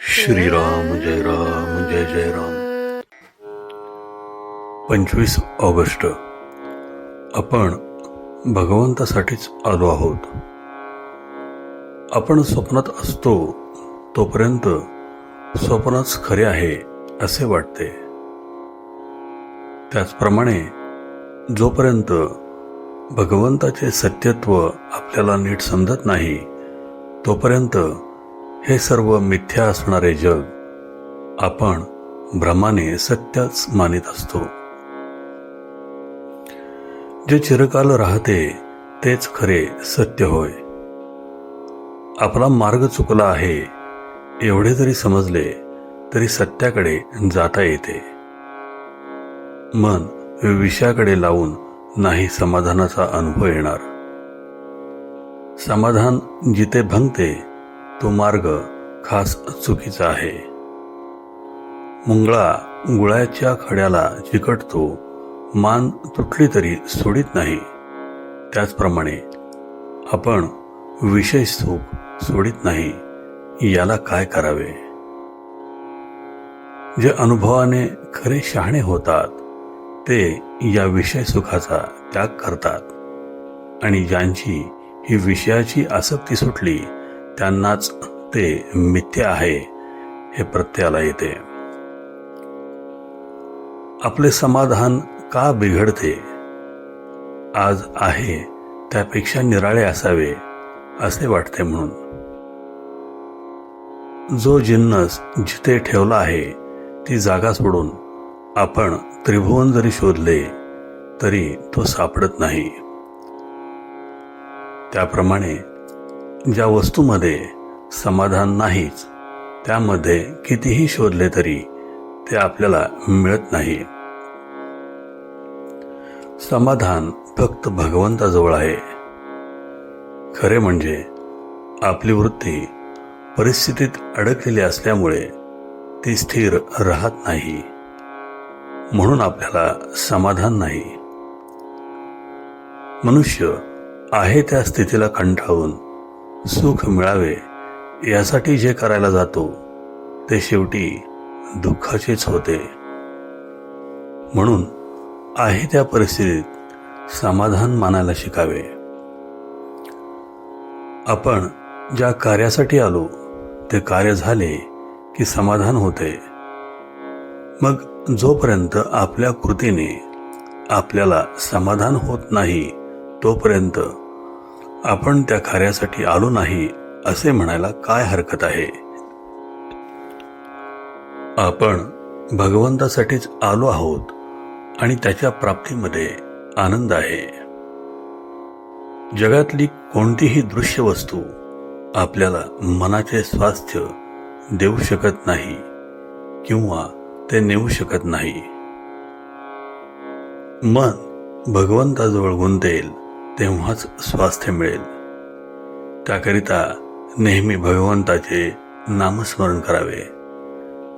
श्रीराम जय राम जय जय राम. पंचवीस ऑगस्ट. आपण भगवंतासाठीच आलो आहोत. आपण स्वप्नात असतो तोपर्यंत स्वप्नच खरे आहे असे वाटते. त्याचप्रमाणे जोपर्यंत भगवंताचे सत्यत्व आपल्याला नीट समजत नाही तोपर्यंत हे सर्व मिथ्या असणारे जग आपण भ्रमाने सत्यच मानित असतो. जे चिरकाल राहते तेच खरे सत्य होय. आपला मार्ग चुकला आहे एवढे जरी समजले तरी सत्याकडे जाता येते. मन विषयाकडे लावून नाही समाधानाचा अनुभव येणार. समाधान जिथे भंगते तो मार्ग खास चुकीचा आहे. मुंगळा गुळाच्या खड्याला चिकटतो मान तुटली तरी सोडित नाही. त्याचप्रमाणे आपण विषय सुख सोडित नाही याला काय करावे? जे अनुभवाने खरे शहाणे होतात ते या विषय सुखाचा त्याग करतात. आणि ज्यांची ही विषयाची आसक्ती सुटली त्यांनाच ते मिथ्य आहे हे प्रत्ययाला येते. आपले समाधान का बिघडते? आज आहे त्यापेक्षा निराळे असावे असे वाटते म्हणून. जो जिन्नस जिथे ठेवला आहे ती जागा सोडून आपण त्रिभुवन जरी शोधले तरी तो सापडत नाही. त्याप्रमाणे ज्या वस्तूमध्ये समाधान नाहीच त्यामध्ये कितीही शोधले तरी ते आपल्याला मिळत नाही. समाधान फक्त भगवंताजवळ आहे. खरे म्हणजे आपली वृत्ती परिस्थितीत अडकलेली असल्यामुळे ती स्थिर राहत नाही. म्हणून आपल्याला समाधान नाही. मनुष्य आहे त्या स्थितीला कंठाळून सुख मिळावे यासाठी जे करायला जातो ते शेवटी दुःखाचेच होते. म्हणून आहे त्या परिस्थितीत समाधान मानायला शिकावे. आपण ज्या कार्यासाठी आलो ते कार्य झाले की समाधान होते. मग जोपर्यंत आपल्या कृतीने आपल्याला समाधान होत नाही तोपर्यंत आपण त्या कार्यासाठी आलो नाही असे म्हणायला काय हरकत आहे? आपण भगवंतासाठीच आलो आहोत आणि त्याच्या प्राप्तीमध्ये आनंद आहे. जगातली कोणतीही दृश्य वस्तू आपल्याला मनाचे स्वास्थ्य देऊ शकत नाही किंवा ते नेऊ शकत नाही. मन भगवंताजवळ गुंतेल तेव्हाच स्वास्थ्य मिळेल. त्याकरिता नेहमी भगवंताचे नामस्मरण करावे.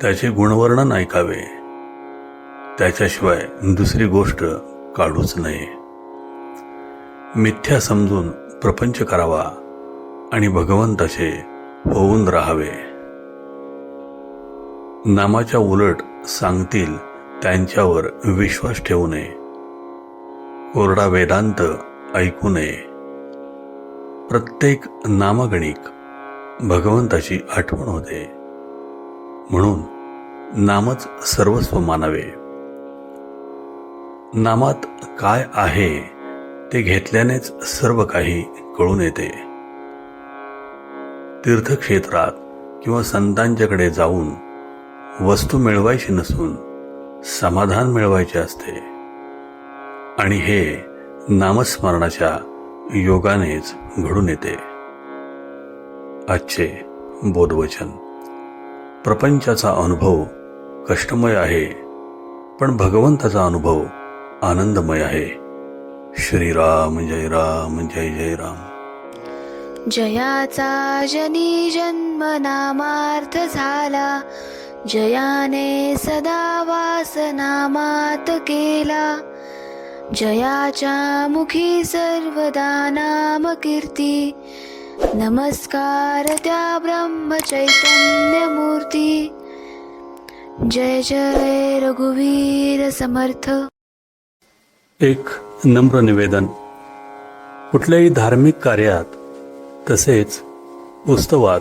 त्याचे गुणवर्णन ऐकावे. त्याच्याशिवाय दुसरी गोष्ट काढूच नये. मिथ्या समजून प्रपंच करावा आणि भगवंताचे होऊन राहावे. नामाच्या उलट सांगतील त्यांच्यावर विश्वास ठेवू नये. कोरडा वेदांत ऐकू नये. प्रत्येक नामगणिक भगवंताची आठवण होते. म्हणून नामच सर्वस्व मानावे. नामात काय आहे ते घेतल्यानेच सर्व काही कळून येते. तीर्थक्षेत्रात किंवा संतांच्याकडे जाऊन वस्तू मिळवायची नसून समाधान मिळवायचे असते. आणि हे नामस्मरणाच्या योगानेच घडून येते. आजचे बोधवचन. प्रपंचाचा अनुभव कष्टमय आहे पण भगवंताचा अनुभव आनंदमय आहे. श्रीराम जय राम जय जय राम. जयाचा जनी जन्म नामार्थ झाला. जयाने सदा वास नामात केला. जयाच्या मुखी सर्वदा नाम कीर्ती. नमस्कार त्या ब्रह्मचैतन्यमूर्ती जय जय रघुवीर समर्थ. एक नम्र निवेदन. कुठल्याही धार्मिक कार्यात तसेच उत्सवात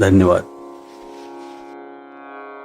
धन्यवाद.